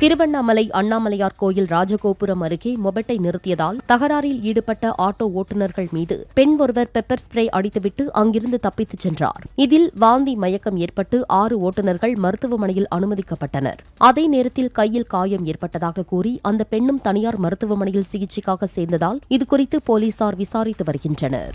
திருவண்ணாமலை அண்ணாமலையார் கோயில் ராஜகோபுரம் அருகே மொபெட்டை நிறுத்தியதால் தகராறில் ஈடுபட்ட ஆட்டோ ஓட்டுநர்கள் மீது பெண் ஒருவர் பெப்பர் ஸ்ப்ரே அடித்துவிட்டு அங்கிருந்து தப்பித்துச் சென்றார். இதில் வாந்தி மயக்கம் ஏற்பட்டு ஆறு ஓட்டுநர்கள் மருத்துவமனையில் அனுமதிக்கப்பட்டனர். அதே நேரத்தில் கையில் காயம் ஏற்பட்டதாக கூறி அந்த பெண்ணும் தனியார் மருத்துவமனையில் சிகிச்சைக்காக சேர்ந்ததால் இதுகுறித்து போலீசார் விசாரித்து வருகின்றனர்.